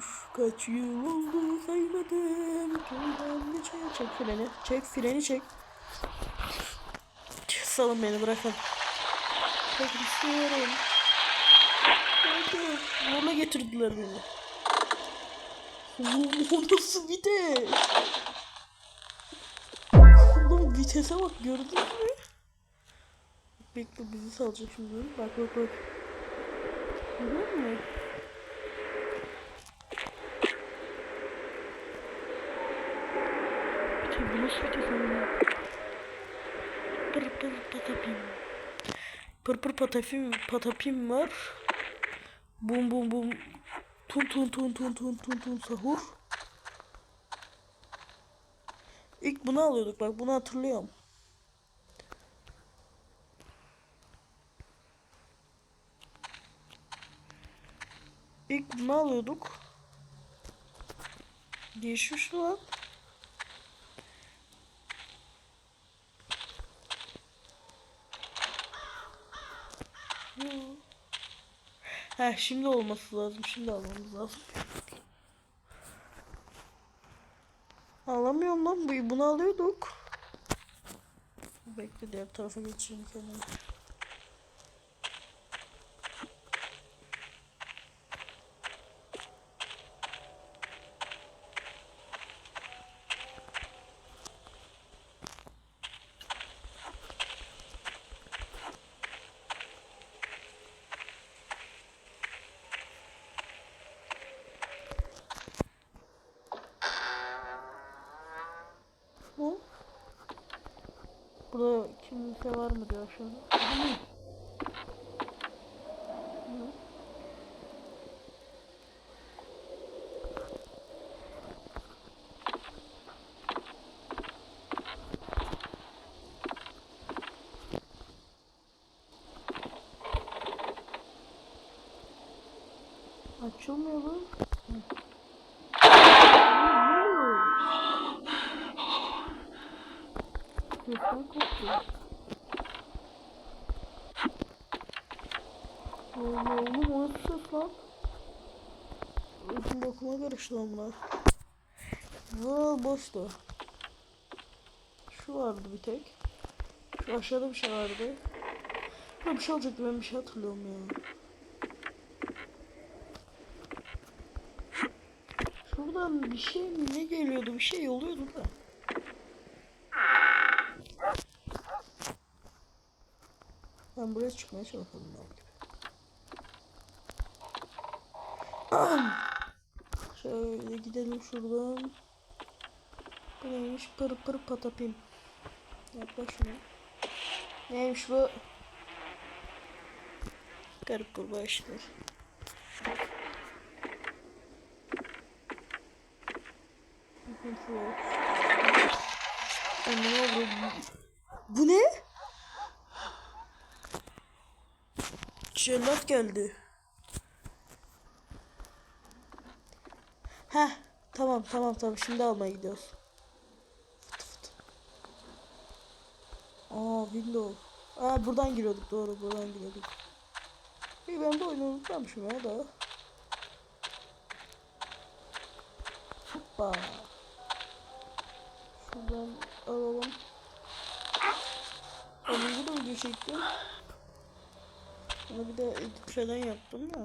Olmuş, kaç yıl oldu saymadım. Köyden geçe çek freni, çek freni çek. Salın beni bırakın. Çok istiyorum. Zorla getirdiler beni. O nasıl vites? Oğlum vitese bak gördün mü? Bekle bizi salacak şimdi. Bak bak bak. Görüyor musun? Şey, bu nasıl vites ama? Pır pır patapim. Pır patapim var. Bum bum bum. Tun tun tun tun tun tun tun sahur. İlk bunu alıyorduk bak bunu hatırlıyorum. İlk bunu alıyorduk. Değişmiş lan. Heh şimdi olması lazım. Şimdi almamız lazım. Alamıyorum lan. Bu- Bunu alıyorduk. Bekle diğer tarafa geçeyim kendimi. Bu. Burada kimse var mı diyor aşağıda. Bu ne? Bu. Açılmıyor bu. Hı. Ne oluyor? Sesten korkuyor. Allah oğlum o ses lan? Ödüm bakıma karıştı lan bunlar. Aa boştu. Şu vardı bir tek. Şu aşağıda bir şey vardı. Burada bir şey olacaktı ben bir şey hatırlıyorum ya. Şuradan bir şey mi ne geliyordu bir şey oluyordu da. Ben buraya çıkmaya çalışalım belki. Şöyle gidelim şuradan. Bu neymiş? Pır pır patapim. Yaklaş şuna. Neymiş bu? Garip. Anne avradım. Bu ne? Cellat geldi. Heh, tamam tamam tamam şimdi almaya gidiyoruz. Aa window. Aa buradan giriyorduk doğru buradan giriyorduk. İyi ben de oyunu unutmamışım ya da. Hoppa. Şuradan alalım. Onu da video çektim. Onu bir de edit yaptım da.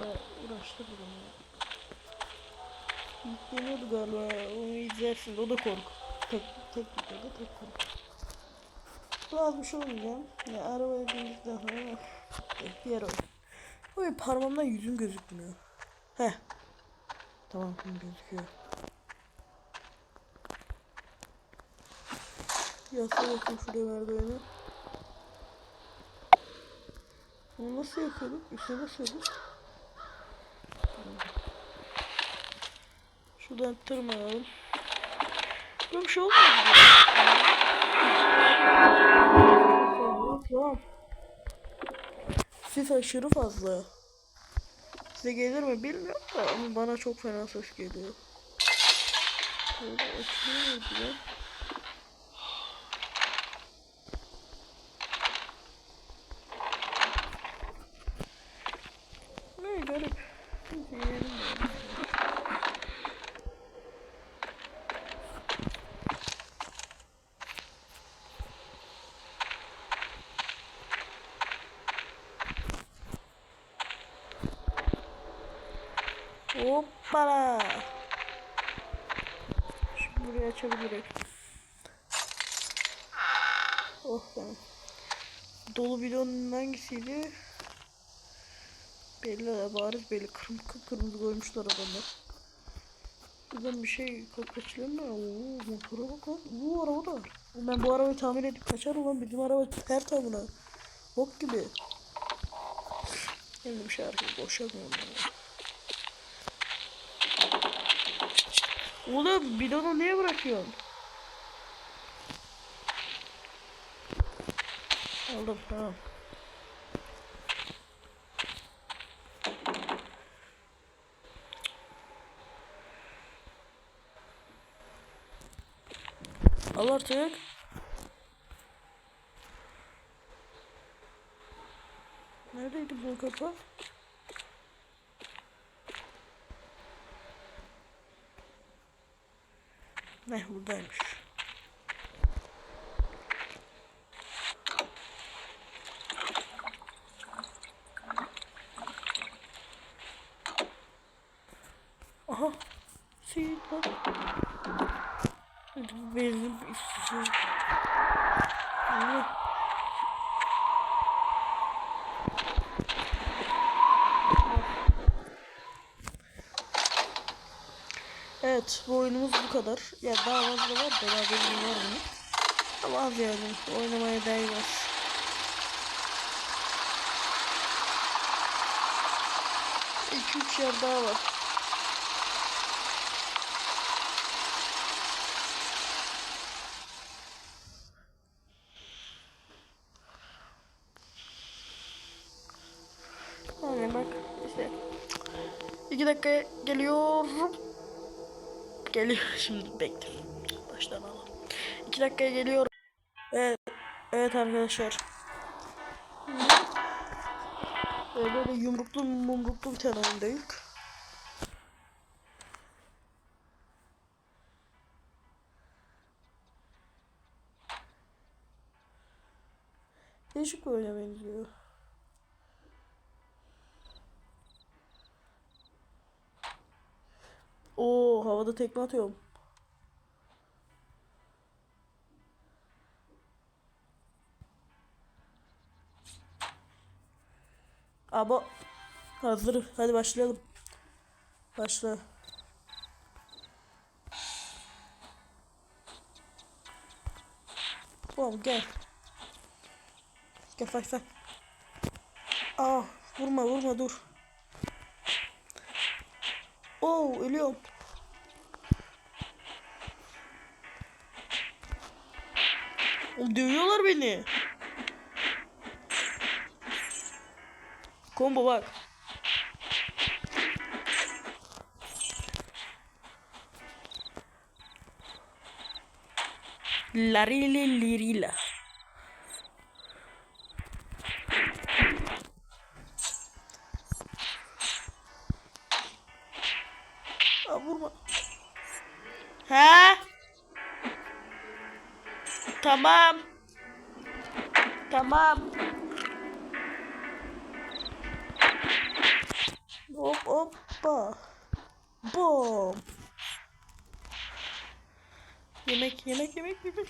Ve uğraştı bu ya. Yükleniyordu galiba. Onu izlersin. O da korku. Tek, tek videoda tek korku. Şey olmayacağım. Ya arabaya bindikten sonra bir yer oldu. Oy parmağımdan yüzüm gözükmüyor. Heh. Tamam şimdi gözüküyor. Yasla bakayım şuraya merdiveni. Bunu nasıl yapıyorduk? Üstüne nasıl Şuradan tırmanalım. Böyle bir şey olmuyor mu? Tamam. Ses aşırı fazla. Size gelir mi bilmiyorum da ama bana çok fena ses geliyor. Şöyle açılıyor mu diye. Ne garip. Hoppala. Şimdi burayı açabiliriz. Oh tamam. Dolu bidonun hangisiydi? Belli bariz belli kırm kırmızı koymuşlar adamlar. Buradan bir şey kaçırıyor mu? Oo motora bak lan. Oo araba da var. Ben bu arabayı tamir edip kaçarım lan. Bizim araba her tamına. Bok gibi. Şimdi bir şarkıyı boşalmıyorum ben. Oğlum bidonu niye bırakıyorsun? Aldım tamam. Al artık. Neredeydi bu kapı? Ne buradaymış. Benim işsizim. Allah. Evet bu oyunumuz bu kadar. Ya daha fazla var da daha benim var mı? Ama az yani oynamaya değmez. İki üç yer daha var. Aynen bak işte. İki dakika geliyorum. Geliyor şimdi bekle. Baştan alalım. İki dakikaya geliyorum. Evet, evet arkadaşlar. Ee, Böyle yumruklu mumruklu bir tane oyundayız. Değişik bir benziyor. Oo havada tekme atıyorum. Abo hazır. Hadi başlayalım. Başla. Oğlum gel. Gel bak bak. Aa vurma vurma dur. Oo ölüyorum. Dövüyorlar beni. Combo bak. Larile lirila. Aa, Tamam. Tamam. Hop hoppa. Bom. Yemek yemek yemek yemek.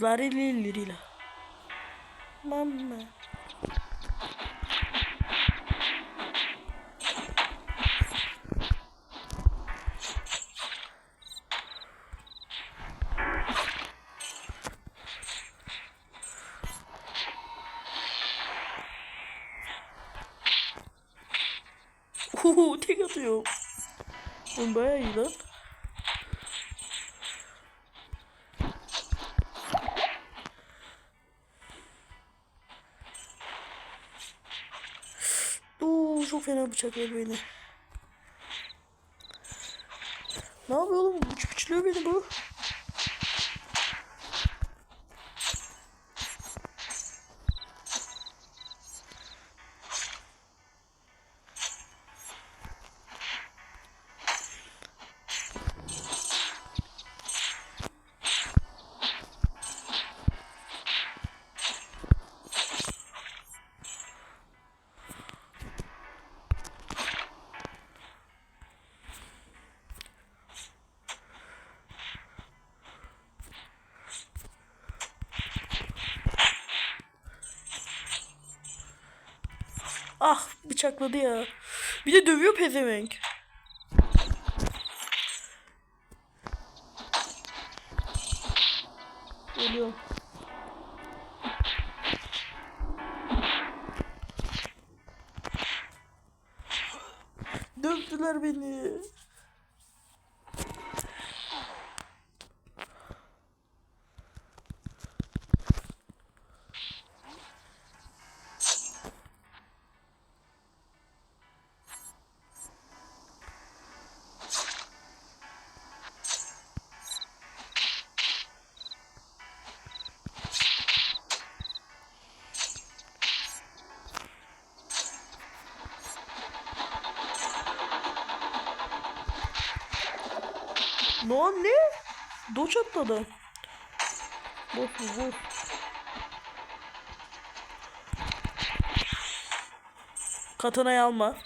Larili lirila. Mama. Lan. Oo çok fena bıçaklıyor beni. Ne yapıyor oğlum? Bıç bıçlıyor beni bu. Bıçakladı ya. Bir de dövüyor pezevenk. Geliyor. Dövdüler beni. Doç atladı. Boş boş. Katanayı alma.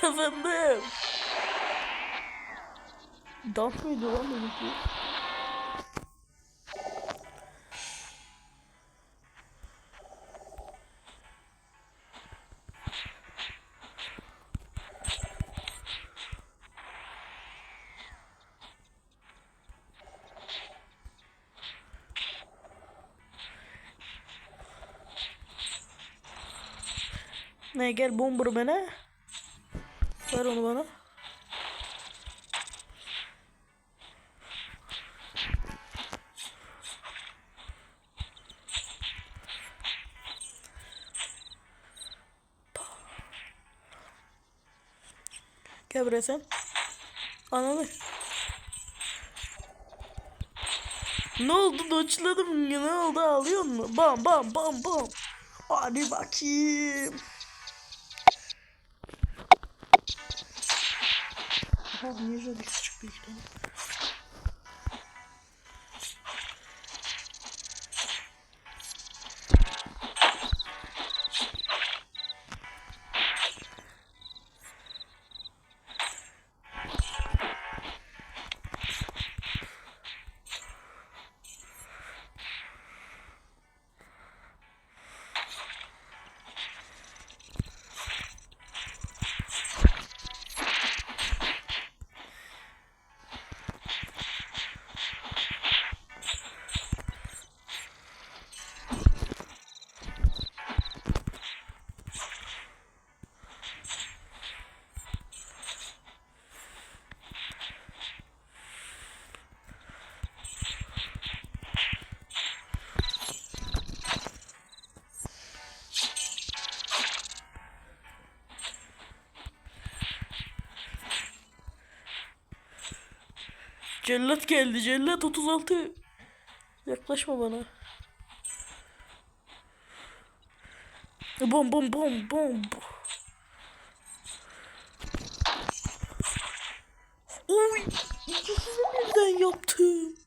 Kazandım. Dans mıydı lan benimki? Ne gel bomber bana. Ver onu bana. Gel buraya sen. Ananı. Ne oldu doçladım ne oldu ağlıyor mu? Bam bam bam bam. Hadi bakayım. Aha niye şöyle küçük bir tane? Cellat geldi. Cellat 36. Yaklaşma bana. Bom bom bom bom. Oy! İkisini birden yaptım.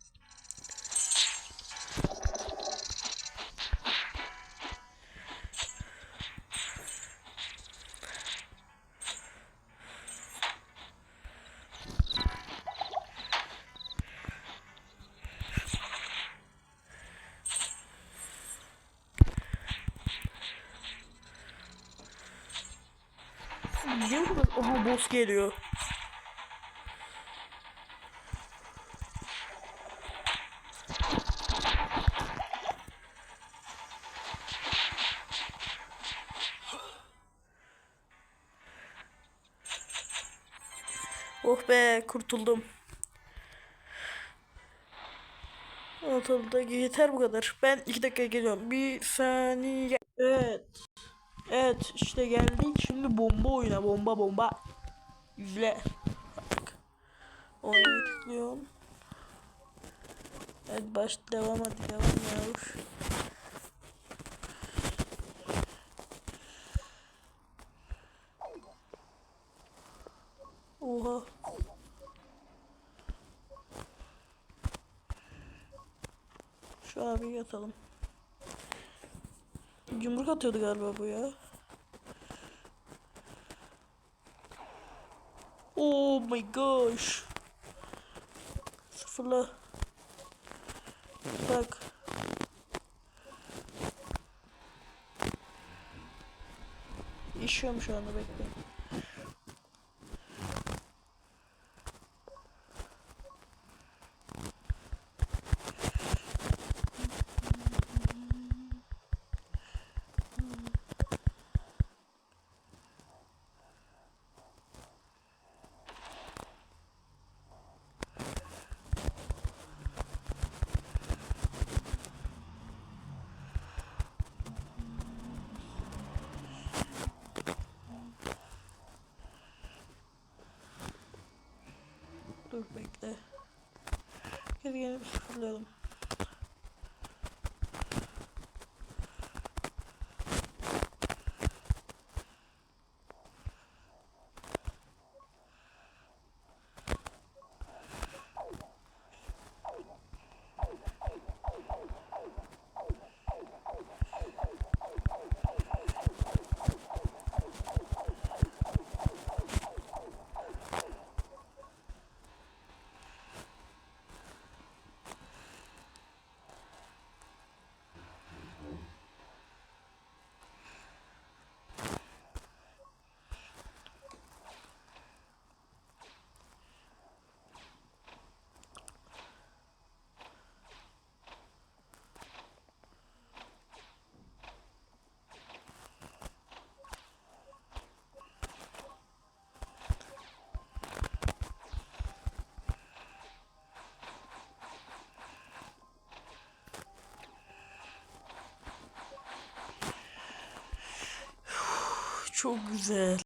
Niye bu kadar? Aha boss geliyor. Oh be kurtuldum. Ortalıkta yeter bu kadar. Ben iki dakika geliyorum. Bir saniye. Evet. Evet işte geldik. Şimdi bomba oyna. Bomba bomba. İzle. Oraya tıklıyorum. Evet baş devam hadi devam ya. Uf. Oha. Şu abi yatalım. Yumruk atıyordu galiba bu ya. Oh my gosh. Sıfırla. Bak. İşiyorum şu anda bekle. Dur bekle. Geri gelip sıfırlayalım. Çok güzel.